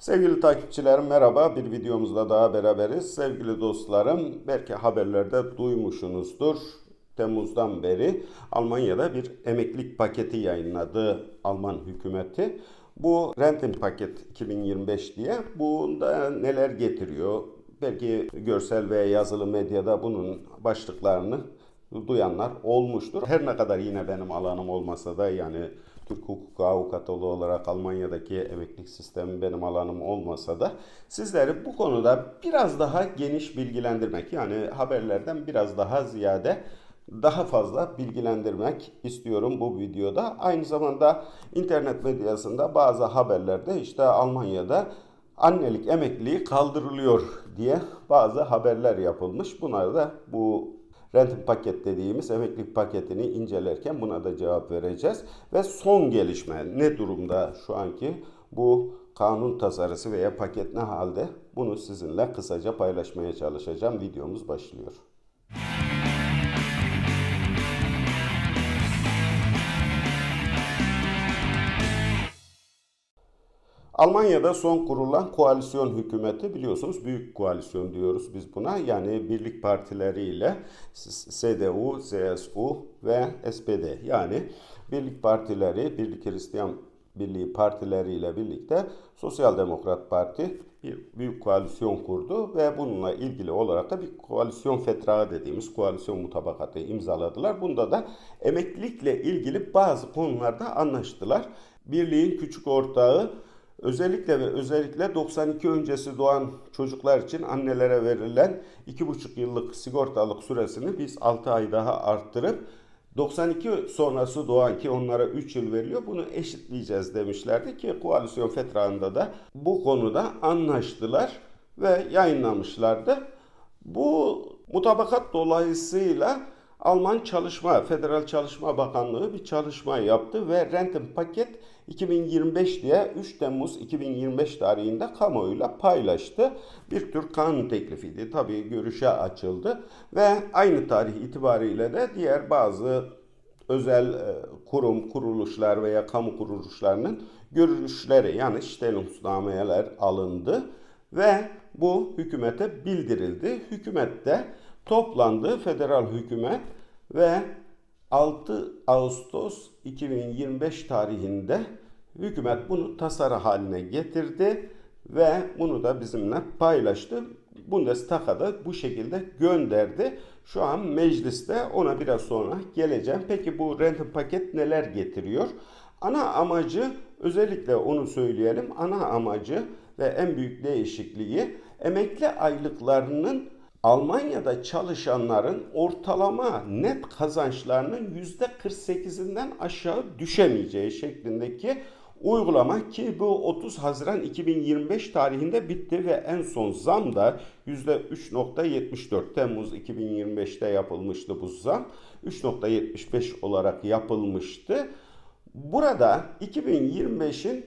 Sevgili takipçilerim merhaba. Bir videomuzda daha beraberiz. Sevgili dostlarım belki haberlerde duymuşsunuzdur. Temmuz'dan beri Almanya'da bir emeklilik paketi yayınladı Alman hükümeti. Bu Rentin Paket 2025 diye bunda neler getiriyor? Belki görsel ve yazılı medyada bunun başlıklarını duyanlar olmuştur. Her ne kadar yine benim alanım olmasa da yani Türk hukuk avukatı olarak Almanya'daki emeklilik sistemi benim alanım olmasa da sizleri bu konuda biraz daha geniş bilgilendirmek yani haberlerden biraz daha ziyade daha fazla bilgilendirmek istiyorum bu videoda. Aynı zamanda internet medyasında bazı haberlerde işte Almanya'da annelik emekliliği kaldırılıyor diye bazı haberler yapılmış. Bunlar da bu rentin paket dediğimiz emeklilik paketini incelerken buna da cevap vereceğiz. Ve son gelişme ne durumda şu anki bu kanun tasarısı veya paket ne halde bunu sizinle kısaca paylaşmaya çalışacağım. Videomuz başlıyor. Almanya'da son kurulan koalisyon hükümeti biliyorsunuz büyük koalisyon diyoruz biz buna. Yani birlik partileriyle CDU, CSU ve SPD yani birlik partileri, Birlik Hristiyan Birliği partileriyle birlikte Sosyal Demokrat Parti bir büyük koalisyon kurdu ve bununla ilgili olarak da bir koalisyon fetrağı dediğimiz koalisyon mutabakatı imzaladılar. Bunda da emeklilikle ilgili bazı konularda anlaştılar. Birliğin küçük ortağı Özellikle ve özellikle 92 öncesi doğan çocuklar için annelere verilen 2,5 yıllık sigortalık süresini biz 6 ay daha arttırıp 92 sonrası doğan ki onlara 3 yıl veriliyor bunu eşitleyeceğiz demişlerdi ki koalisyon fetrağında da bu konuda anlaştılar ve yayınlamışlardı. Bu mutabakat dolayısıyla Alman Çalışma, Federal Çalışma Bakanlığı bir çalışma yaptı ve Renten Paket 2025 diye 3 Temmuz 2025 tarihinde kamuoyuyla paylaştı. Bir tür kanun teklifiydi. Tabii görüşe açıldı ve aynı tarih itibariyle de diğer bazı özel kurum, kuruluşlar veya kamu kuruluşlarının görüşleri yani stellungsnameler alındı ve bu hükümete bildirildi. Hükümette toplandı federal hükümet ve 6 Ağustos 2025 tarihinde hükümet bunu tasarı haline getirdi ve bunu da bizimle paylaştı. Bundestag'a da bu şekilde gönderdi. Şu an mecliste ona biraz sonra geleceğim. Peki bu rent paket neler getiriyor? Ana amacı özellikle onu söyleyelim. Ana amacı ve en büyük değişikliği emekli aylıklarının Almanya'da çalışanların ortalama net kazançlarının %48'inden aşağı düşemeyeceği şeklindeki uygulama ki bu 30 Haziran 2025 tarihinde bitti ve en son zam da %3.74 Temmuz 2025'te yapılmıştı bu zam. 3.75 olarak yapılmıştı. Burada 2025'in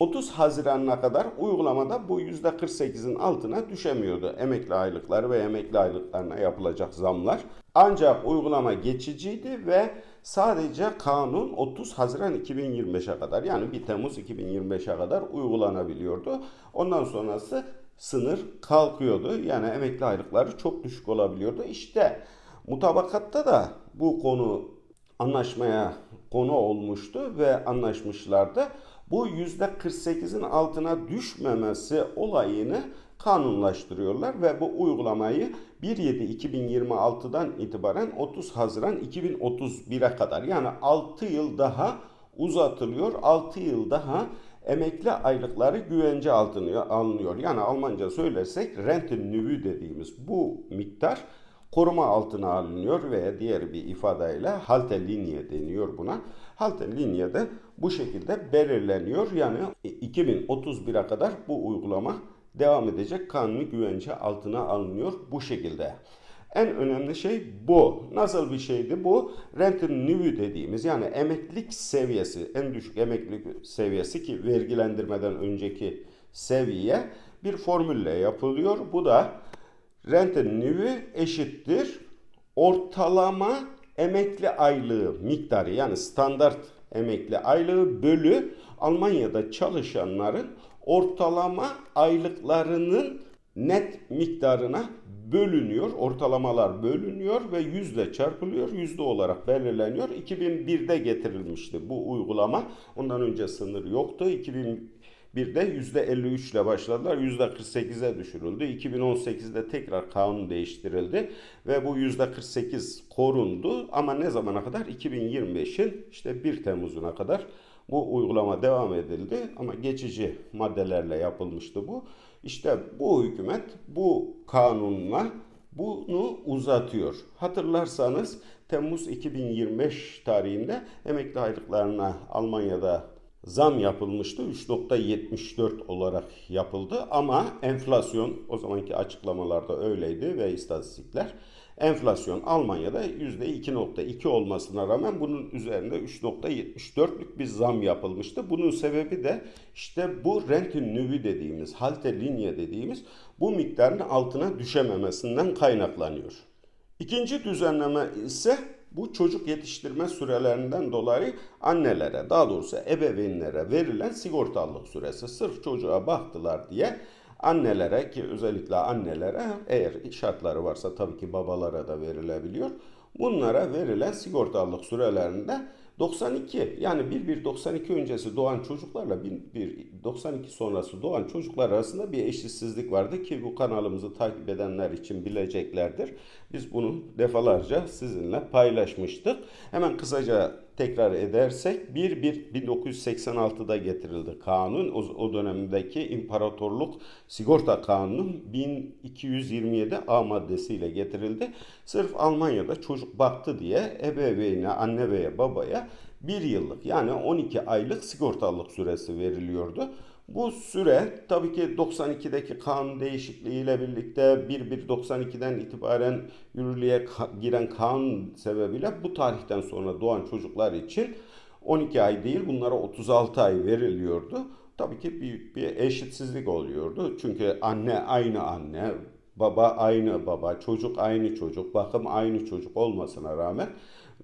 30 Haziran'a kadar uygulamada bu %48'in altına düşemiyordu emekli aylıkları ve emekli aylıklarına yapılacak zamlar. Ancak uygulama geçiciydi ve sadece kanun 30 Haziran 2025'e kadar yani 1 Temmuz 2025'e kadar uygulanabiliyordu. Ondan sonrası sınır kalkıyordu. Yani emekli aylıkları çok düşük olabiliyordu. İşte mutabakatta da bu konu anlaşmaya konu olmuştu ve anlaşmışlardı bu %48'in altına düşmemesi olayını kanunlaştırıyorlar ve bu uygulamayı 1.7.2026'dan itibaren 30 Haziran 2031'e kadar yani 6 yıl daha uzatılıyor. 6 yıl daha emekli aylıkları güvence altına alınıyor. Yani Almanca söylersek Rentenniveau dediğimiz bu miktar koruma altına alınıyor veya diğer bir ifadeyle Haltelinie deniyor buna. Haltelinie de bu şekilde belirleniyor. Yani 2031'e kadar bu uygulama devam edecek. Kanuni güvence altına alınıyor bu şekilde. En önemli şey bu. Nasıl bir şeydi bu? Rentin nüvü dediğimiz yani emeklilik seviyesi, en düşük emeklilik seviyesi ki vergilendirmeden önceki seviye bir formülle yapılıyor. Bu da Rente nüvü eşittir ortalama emekli aylığı miktarı yani standart emekli aylığı bölü Almanya'da çalışanların ortalama aylıklarının net miktarına bölünüyor. Ortalamalar bölünüyor ve yüzle çarpılıyor. Yüzde olarak belirleniyor. 2001'de getirilmişti bu uygulama. Ondan önce sınır yoktu. 2001'de yüzde 53 ile başladılar. Yüzde 48'e düşürüldü. 2018'de tekrar kanun değiştirildi ve bu yüzde 48 korundu. Ama ne zamana kadar? 2025'in işte 1 Temmuz'una kadar bu uygulama devam edildi ama geçici maddelerle yapılmıştı bu. İşte bu hükümet bu kanunla bunu uzatıyor. Hatırlarsanız Temmuz 2025 tarihinde emekli aylıklarına Almanya'da zam yapılmıştı. 3.74 olarak yapıldı ama enflasyon o zamanki açıklamalarda öyleydi ve istatistikler enflasyon Almanya'da %2.2 olmasına rağmen bunun üzerinde 3.74'lük bir zam yapılmıştı. Bunun sebebi de işte bu rentin nüvi dediğimiz, halte linye dediğimiz bu miktarın altına düşememesinden kaynaklanıyor. İkinci düzenleme ise bu çocuk yetiştirme sürelerinden dolayı annelere, daha doğrusu ebeveynlere verilen sigortalılık süresi sırf çocuğa baktılar diye annelere ki özellikle annelere eğer şartları varsa tabii ki babalara da verilebiliyor. Bunlara verilen sigortalılık sürelerinde 92 yani 1192 öncesi doğan çocuklarla 1192 sonrası doğan çocuklar arasında bir eşitsizlik vardı ki bu kanalımızı takip edenler için bileceklerdir. Biz bunu defalarca sizinle paylaşmıştık. Hemen kısaca tekrar edersek 1-1-1986'da getirildi kanun. O, o dönemdeki imparatorluk sigorta kanunu 1227 A maddesiyle getirildi. Sırf Almanya'da çocuk baktı diye ebeveyne, anne veya babaya bir yıllık yani 12 aylık sigortalılık süresi veriliyordu. Bu süre tabii ki 92'deki kanun değişikliğiyle birlikte 1.1.92'den itibaren yürürlüğe giren kanun sebebiyle bu tarihten sonra doğan çocuklar için 12 ay değil bunlara 36 ay veriliyordu. Tabii ki büyük bir eşitsizlik oluyordu. Çünkü anne aynı anne, baba aynı baba, çocuk aynı çocuk, bakım aynı çocuk olmasına rağmen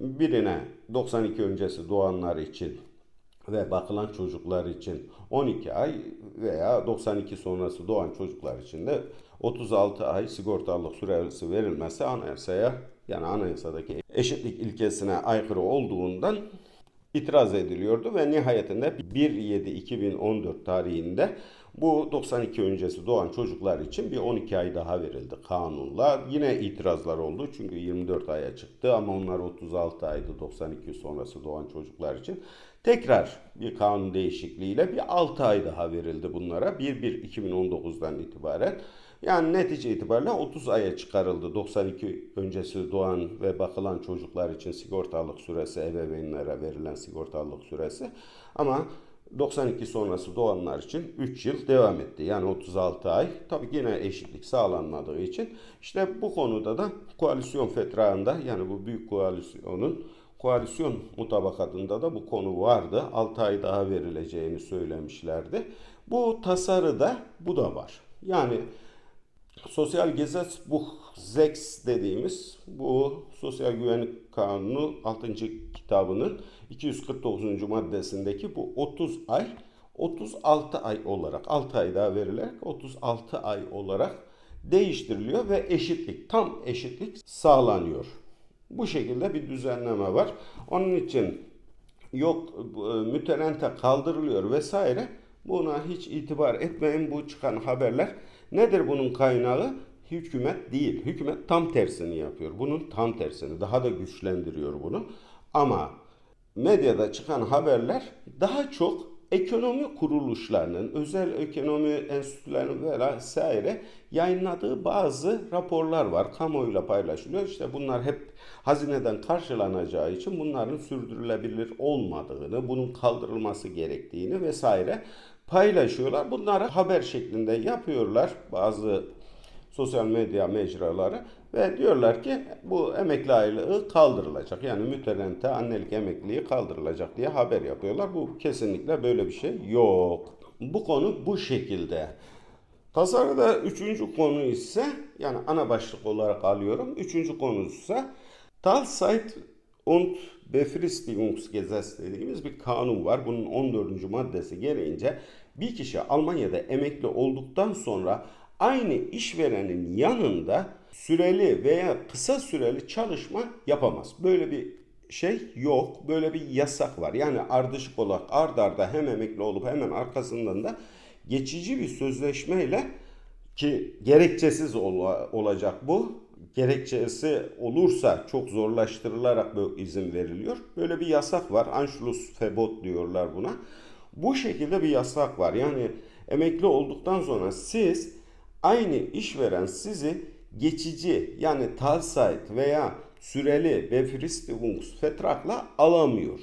birine 92 öncesi doğanlar için ve bakılan çocuklar için 12 ay veya 92 sonrası doğan çocuklar için de 36 ay sigortalılık süresi verilmesi anayasaya yani anayasadaki eşitlik ilkesine aykırı olduğundan itiraz ediliyordu ve nihayetinde 1.7.2014 tarihinde bu 92 öncesi doğan çocuklar için bir 12 ay daha verildi kanunla. Yine itirazlar oldu çünkü 24 aya çıktı ama onlar 36 aydı 92 sonrası doğan çocuklar için. Tekrar bir kanun değişikliğiyle bir 6 ay daha verildi bunlara 1.1.2019'dan itibaren. Yani netice itibariyle 30 aya çıkarıldı 92 öncesi doğan ve bakılan çocuklar için sigortalık süresi, ebeveynlere verilen sigortalık süresi. Ama 92 sonrası doğanlar için 3 yıl devam etti. Yani 36 ay. Tabii yine eşitlik sağlanmadığı için işte bu konuda da koalisyon fetrağında yani bu büyük koalisyonun koalisyon mutabakatında da bu konu vardı. 6 ay daha verileceğini söylemişlerdi. Bu tasarıda bu da var. Yani Sosyal Gesetzbuch 6 dediğimiz bu Sosyal Güvenlik Kanunu 6. kitabının 249. maddesindeki bu 30 ay 36 ay olarak 6 ay daha verilerek 36 ay olarak değiştiriliyor ve eşitlik tam eşitlik sağlanıyor. Bu şekilde bir düzenleme var. Onun için yok müterente kaldırılıyor vesaire. Buna hiç itibar etmeyin bu çıkan haberler. Nedir bunun kaynağı? Hükümet değil. Hükümet tam tersini yapıyor. Bunun tam tersini. Daha da güçlendiriyor bunu. Ama medyada çıkan haberler daha çok ekonomi kuruluşlarının, özel ekonomi enstitülerinin vesaire yayınladığı bazı raporlar var. Kamuoyuyla paylaşılıyor. İşte bunlar hep hazineden karşılanacağı için bunların sürdürülebilir olmadığını, bunun kaldırılması gerektiğini vesaire paylaşıyorlar. Bunları haber şeklinde yapıyorlar bazı sosyal medya mecraları ve diyorlar ki bu emekli aylığı kaldırılacak. Yani müterente annelik emekliliği kaldırılacak diye haber yapıyorlar. Bu kesinlikle böyle bir şey yok. Bu konu bu şekilde. Tasarıda üçüncü konu ise yani ana başlık olarak alıyorum. Üçüncü konu ise Talzeit und Befristigungsgesetz dediğimiz bir kanun var. Bunun 14. maddesi gereğince bir kişi Almanya'da emekli olduktan sonra aynı işverenin yanında süreli veya kısa süreli çalışma yapamaz. Böyle bir şey yok. Böyle bir yasak var. Yani ardışık olarak ard arda hem emekli olup hemen arkasından da geçici bir sözleşmeyle ki gerekçesiz ola- olacak bu. Gerekçesi olursa çok zorlaştırılarak bu izin veriliyor. Böyle bir yasak var. Anschlussverbot diyorlar buna. Bu şekilde bir yasak var. Yani emekli olduktan sonra siz aynı işveren sizi geçici yani Teilzeit veya süreli Befristungsvertrag'la alamıyor.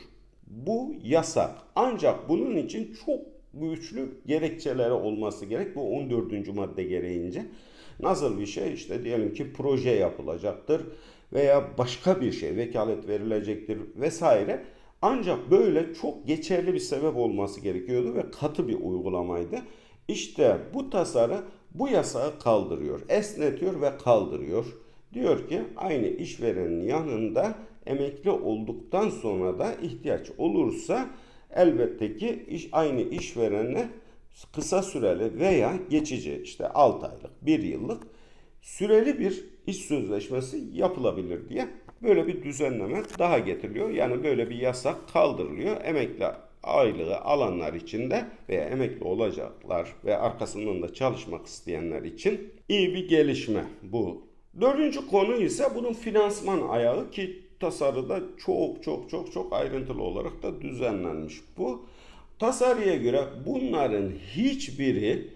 Bu yasak. Ancak bunun için çok güçlü gerekçeleri olması gerek. Bu 14. madde gereğince. Nasıl bir şey? İşte diyelim ki proje yapılacaktır veya başka bir şey vekalet verilecektir vesaire. Ancak böyle çok geçerli bir sebep olması gerekiyordu ve katı bir uygulamaydı. İşte bu tasarı bu yasağı kaldırıyor, esnetiyor ve kaldırıyor. Diyor ki aynı işverenin yanında emekli olduktan sonra da ihtiyaç olursa elbette ki iş, aynı işverenle kısa süreli veya geçici işte 6 aylık, 1 yıllık süreli bir iş sözleşmesi yapılabilir diye böyle bir düzenleme daha getiriliyor. Yani böyle bir yasak kaldırılıyor. Emekli aylığı alanlar için de veya emekli olacaklar ve arkasından da çalışmak isteyenler için iyi bir gelişme bu. Dördüncü konu ise bunun finansman ayağı ki tasarıda çok çok çok çok ayrıntılı olarak da düzenlenmiş bu. Tasarıya göre bunların hiçbiri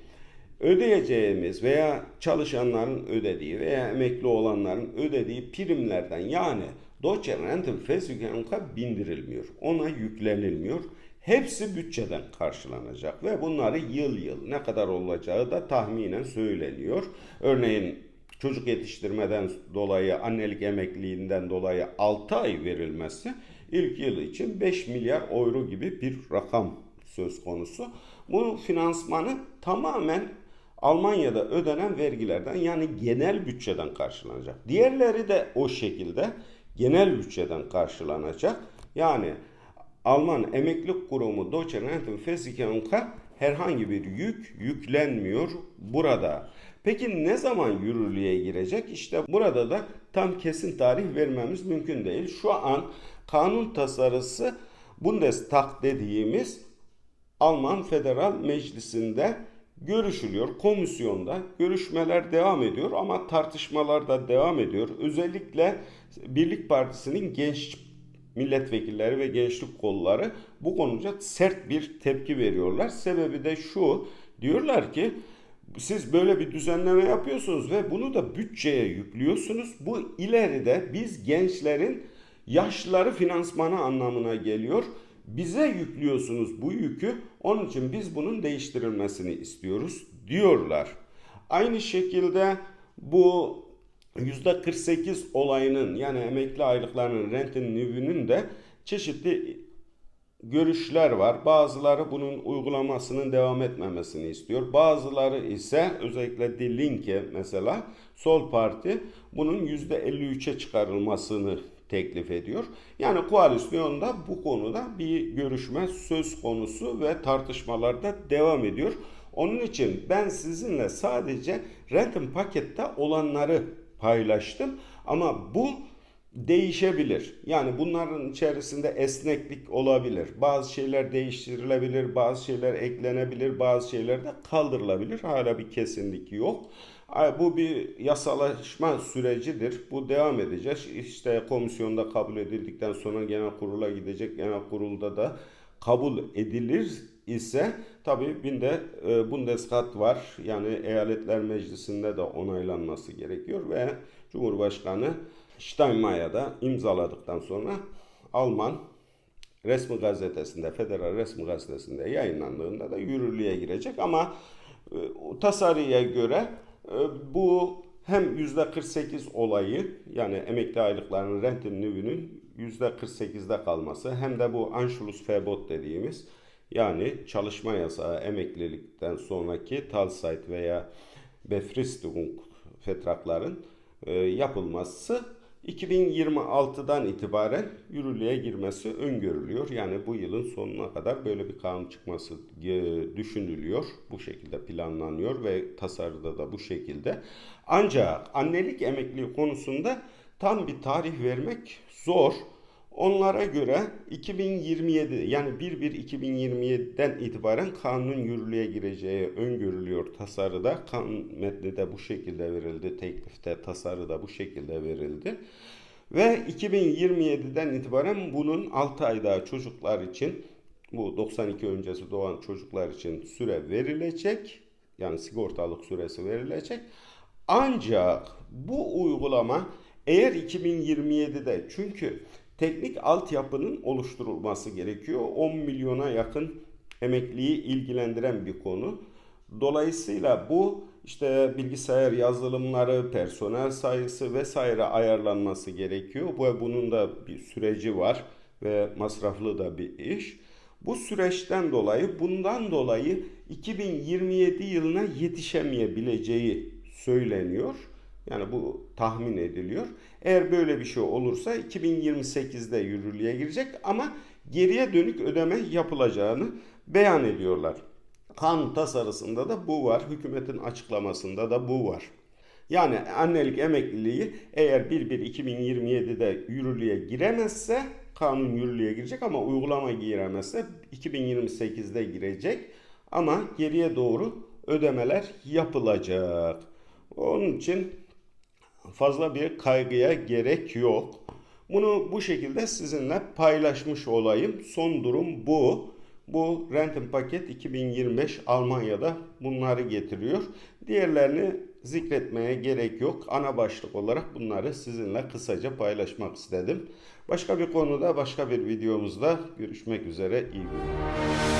ödeyeceğimiz veya çalışanların ödediği veya emekli olanların ödediği primlerden yani Deutsche Rentenversicherung'a bindirilmiyor. Ona yüklenilmiyor. Hepsi bütçeden karşılanacak ve bunları yıl yıl ne kadar olacağı da tahminen söyleniyor. Örneğin çocuk yetiştirmeden dolayı, annelik emekliliğinden dolayı 6 ay verilmesi ilk yıl için 5 milyar euro gibi bir rakam söz konusu. Bu finansmanı tamamen Almanya'da ödenen vergilerden yani genel bütçeden karşılanacak. Diğerleri de o şekilde genel bütçeden karşılanacak. Yani Alman Emeklilik Kurumu Deutsche Rentenversicherung'a herhangi bir yük yüklenmiyor burada. Peki ne zaman yürürlüğe girecek? İşte burada da tam kesin tarih vermemiz mümkün değil. Şu an kanun tasarısı Bundestag dediğimiz Alman Federal Meclisi'nde görüşülüyor. Komisyonda görüşmeler devam ediyor ama tartışmalar da devam ediyor. Özellikle Birlik Partisi'nin genç milletvekilleri ve gençlik kolları bu konuda sert bir tepki veriyorlar. Sebebi de şu diyorlar ki siz böyle bir düzenleme yapıyorsunuz ve bunu da bütçeye yüklüyorsunuz. Bu ileride biz gençlerin yaşları finansmanı anlamına geliyor. Bize yüklüyorsunuz bu yükü. Onun için biz bunun değiştirilmesini istiyoruz diyorlar. Aynı şekilde bu %48 olayının yani emekli aylıklarının rentin nüvünün de çeşitli görüşler var. Bazıları bunun uygulamasının devam etmemesini istiyor. Bazıları ise özellikle Die Linke mesela Sol Parti bunun %53'e çıkarılmasını teklif ediyor. Yani koalisyonda bu konuda bir görüşme söz konusu ve tartışmalar da devam ediyor. Onun için ben sizinle sadece rentin pakette olanları paylaştım ama bu değişebilir. Yani bunların içerisinde esneklik olabilir. Bazı şeyler değiştirilebilir, bazı şeyler eklenebilir, bazı şeyler de kaldırılabilir. Hala bir kesinlik yok. Bu bir yasalaşma sürecidir. Bu devam edecek. İşte komisyonda kabul edildikten sonra genel kurula gidecek. Genel kurulda da kabul edilir ise tabii binde e, Bundesrat var. Yani eyaletler meclisinde de onaylanması gerekiyor ve Cumhurbaşkanı Steinmeier'da imzaladıktan sonra Alman resmi gazetesinde, federal resmi gazetesinde yayınlandığında da yürürlüğe girecek ama e, tasarıya göre bu hem %48 olayı yani emekli aylıklarının rentin nüvünün %48'de kalması hem de bu Anschlussverbot dediğimiz yani çalışma yasağı emeklilikten sonraki Teilzeit veya Befristung fetrakların e, yapılması 2026'dan itibaren yürürlüğe girmesi öngörülüyor. Yani bu yılın sonuna kadar böyle bir kanun çıkması e, düşünülüyor. Bu şekilde planlanıyor ve tasarıda da bu şekilde. Ancak annelik emekliliği konusunda tam bir tarih vermek zor. Onlara göre 2027 yani 1-1-2027'den itibaren kanunun yürürlüğe gireceği öngörülüyor tasarıda. Kanun metni de bu şekilde verildi. Teklifte tasarıda bu şekilde verildi. Ve 2027'den itibaren bunun 6 ay daha çocuklar için bu 92 öncesi doğan çocuklar için süre verilecek. Yani sigortalık süresi verilecek. Ancak bu uygulama eğer 2027'de çünkü teknik altyapının oluşturulması gerekiyor. 10 milyona yakın emekliyi ilgilendiren bir konu. Dolayısıyla bu işte bilgisayar yazılımları, personel sayısı vesaire ayarlanması gerekiyor. Bu bunun da bir süreci var ve masraflı da bir iş. Bu süreçten dolayı bundan dolayı 2027 yılına yetişemeyebileceği söyleniyor. Yani bu tahmin ediliyor. Eğer böyle bir şey olursa 2028'de yürürlüğe girecek ama geriye dönük ödeme yapılacağını beyan ediyorlar. Kanun tasarısında da bu var. Hükümetin açıklamasında da bu var. Yani annelik emekliliği eğer 1-1-2027'de yürürlüğe giremezse kanun yürürlüğe girecek ama uygulama giremezse 2028'de girecek ama geriye doğru ödemeler yapılacak. Onun için fazla bir kaygıya gerek yok. Bunu bu şekilde sizinle paylaşmış olayım. Son durum bu. Bu Renting Paket 2025 Almanya'da bunları getiriyor. Diğerlerini zikretmeye gerek yok. Ana başlık olarak bunları sizinle kısaca paylaşmak istedim. Başka bir konuda, başka bir videomuzda görüşmek üzere. İyi günler.